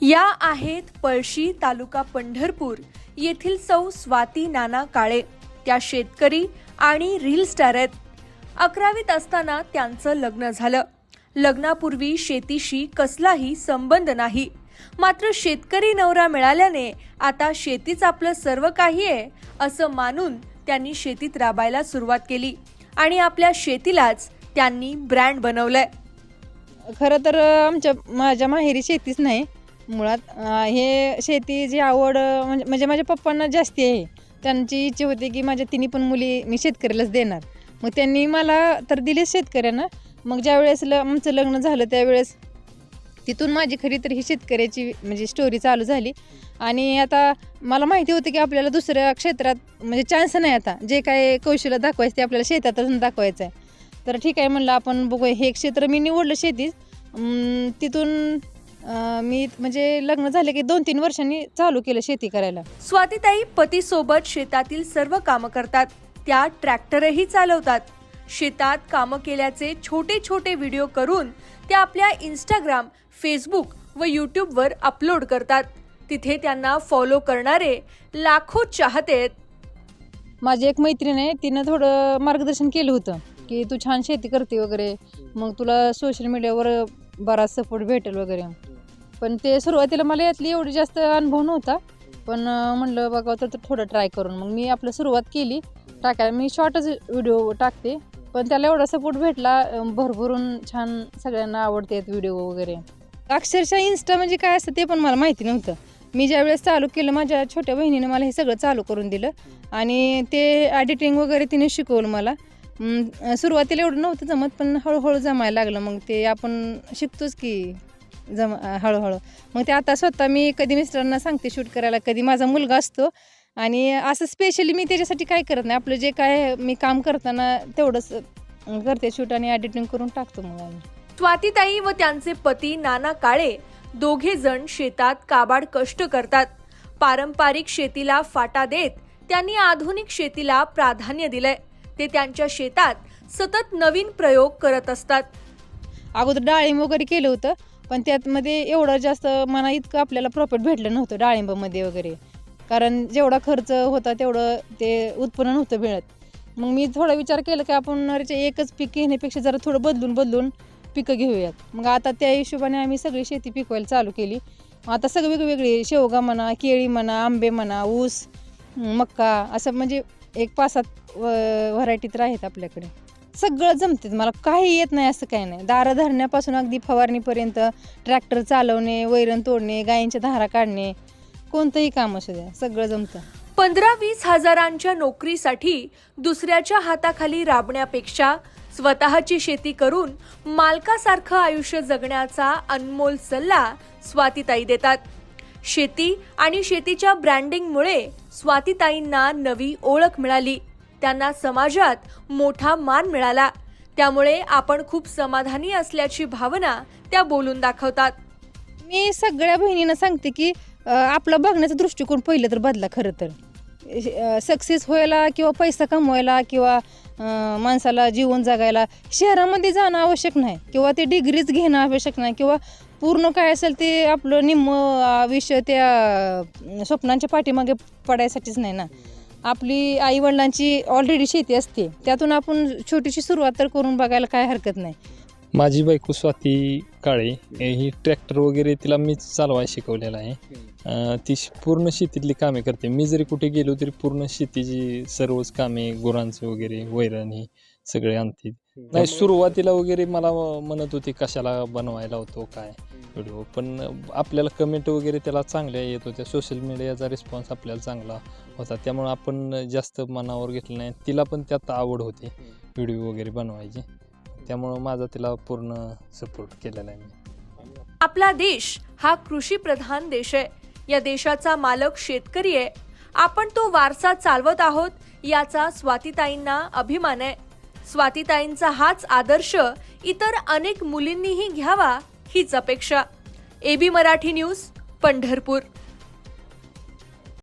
या आहेत पळशी तालुका पंढरपूर येथील सौ स्वाती नाना काळे. त्या शेतकरी आणि रील स्टार आहेत. अकरावीत असताना त्यांचं लग्न झालं. लग्नापूर्वी शेतीशी कसलाही संबंध नाही. मात्र शेतकरी नवरा मिळाल्याने आता शेतीच आपलं सर्व काही आहे असं मानून त्यांनी शेतीत राबायला सुरुवात केली आणि आपल्या शेतीलाच त्यांनी ब्रँड बनवलंय. खरं तर आमच्या माझ्या माहेरी शेतीच नाही. मुळात हे शेती जी आवड म्हणजे म्हणजे माझ्या पप्पांना जास्ती आहे. त्यांची इच्छा होती की माझ्या तिन्ही पण मुली मी शेतकऱ्यालाच देणार. मग त्यांनी मला तर दिलीच शेतकऱ्यांना. मग ज्यावेळेस ल आमचं लग्न झालं त्यावेळेस तिथून माझी खरी तर ही शेतकऱ्याची म्हणजे स्टोरी चालू झाली. आणि आता मला माहिती होतं की आपल्याला दुसऱ्या क्षेत्रात म्हणजे चान्स नाही आता. जे काय कौशल्य दाखवायचं ते आपल्याला शेतातच दाखवायचं आहे. तर ठीक आहे म्हणलं आपण बघूया. हे क्षेत्र मी निवडलं शेतीच तिथून अं, मी म्हणजे लग्न झाले की दोन तीन वर्षांनी चालू केलं शेती करायला. स्वातीताई पतीसोबत शेतातील सर्व कामं करतात. त्या ट्रॅक्टरही चालवतात. शेतात कामं केल्याचे छोटे छोटे व्हिडिओ करून त्या आपल्या इंस्टाग्राम फेसबुक व यूट्यूबवर अपलोड करतात. तिथे त्यांना फॉलो करणारे लाखो चाहते आहेत. माझी एक मैत्रीण आहे तिनं थोडं मार्गदर्शन केलं होतं की तू छान शेती करते वगैरे. मग तुला सोशल मीडियावर बराच सपोर्ट भेटेल वगैरे. पण ते सुरुवातीला मला यातली एवढी जास्त अनुभव नव्हता. पण म्हणलं बघा तर थोडं ट्राय करून. मग मी आपलं सुरुवात केली. टाकायला मी शॉर्टच व्हिडिओ टाकते. पण त्याला एवढा सपोर्ट भेटला भरभरून छान सगळ्यांना आवडते व्हिडिओ वगैरे. अक्षरशः इन्स्टा म्हणजे काय असतं ते पण मला माहिती नव्हतं. मी ज्यावेळेस चालू केलं माझ्या छोट्या बहिणीने मला हे सगळं चालू करून दिलं. आणि ते एडिटिंग वगैरे तिने शिकवलं मला. सुरुवातीला एवढं नव्हतं जमत पण हळूहळू जमायला लागलं. मग ते आपण शिकतोच की. जम हळूहळू. मग ते आता स्वतः मी कधी मिस्टरांना सांगते शूट करायला कधी माझा मुलगा असतो. आणि असं स्पेशली मी त्याच्यासाठी काय करत नाही. आपलं जे काय मी काम करताना तेवढंच करते शूट आणि एडिटिंग करून टाकतो मग आम्ही. स्वातीताई व त्यांचे पती नाना काळे दोघे जण शेतात काबाड कष्ट करतात. पारंपरिक शेतीला फाटा देत त्यांनी आधुनिक शेतीला प्राधान्य दिलंय. ते त्यांच्या शेतात सतत नवीन प्रयोग करत असतात. अगोदर डाळिंब वगैरे केलं होतं. पण त्यातमध्ये एवढं जास्त मला इतकं आपल्याला प्रॉफिट भेटलं नव्हतं डाळिंबामध्ये वगैरे. कारण जेवढा खर्च होता तेवढं ते उत्पन्न नव्हतं मिळत. मग मी थोडा विचार केला की आपण एकच पीक घेण्यापेक्षा जरा थोडं बदलून बदलून पिकं घेऊयात. मग आता त्या हिशोबाने आम्ही सगळी शेती पिकवायला चालू केली. आता सगळी वेगवेगळी शेवगा म्हणा केळी म्हणा आंबे म्हणा ऊस मक्का असं म्हणजे एक पाच सात व्हरायटी तर आहेत आपल्याकडे. सगळं जमते मला काही येत नाही असं काही नाही. दारं धरण्यापासून अगदी फवारणीपर्यंत ट्रॅक्टर चालवणे वैरण तोडणे गायींच्या धारा काढणे कोणतंही काम असू द्या. सगळं जमतं. पंधरा वीस हजारांच्या नोकरीसाठी दुसऱ्याच्या हाताखाली राबण्यापेक्षा स्वतःची शेती करून मालकासारखं आयुष्य जगण्याचा अनमोल सल्ला स्वातीताई देतात. शेती आणि शेतीच्या ब्रँडिंगमुळे स्वातीताईंना नवी ओळख मिळाली. त्यांना समाजात मोठा मान मिळाला. त्यामुळे आपण खूप समाधानी असल्याची भावना त्या बोलून दाखवतात. मी सगळ्या बहिणींना सांगते की आपला बघण्याचा दृष्टिकोन पहिलं तर बदला खरं तर. सक्सेस व्हायला किंवा पैसा कमवायला किंवा माणसाला जीवन जगायला शहरामध्ये जाणं आवश्यक नाही किंवा ते डिग्रीज घेणं आवश्यक नाही किंवा पूर्ण काय असेल ते आपलं निम्म आयुष्य त्या स्वप्नांच्या पाठीमागे पडायसाठीच नाही ना. आपली आईवडिलांची ऑलरेडी शेती असते. त्यातून आपण छोटीशी सुरुवात तर करून बघायला काय हरकत नाही. माझी बायको स्वाती काळे ही ट्रॅक्टर वगैरे तिला मीच चालवायला शिकवलेलं आहे. ती पूर्ण शेतीतली कामे करते. मी जरी कुठे गेलो तरी पूर्ण शेतीची सर्वच कामे गुरांचे वगैरे वैरण ही सगळे आणते. नाही सुरुवातीला वगैरे मला म्हणत होती कशाला बनवायला होतो काय? व्हिडिओ पण आपल्याला कमेंट वगैरे त्याला चांगल्या येत. होत्या सोशल मीडियाचा रिस्पॉन्स आपल्याला चांगला होता. त्यामुळं आपण जास्त मनावर घेतलं नाही. तिला पण त्यात आवड होती व्हिडिओ वगैरे बनवायची. त्यामुळं माझा तिला पूर्ण सपोर्ट केलेला आहे मी. आपला देश हा कृषी प्रधान देश आहे. या देशाचा मालक शेतकरी आहे. आपण तो वारसा चालवत आहोत याचा स्वातीताईंना अभिमान आहे. स्वातीताईंचा हाच आदर्श इतर अनेक मुलींनीही घ्यावा हीच अपेक्षा. AB Marathi news Pandharpur.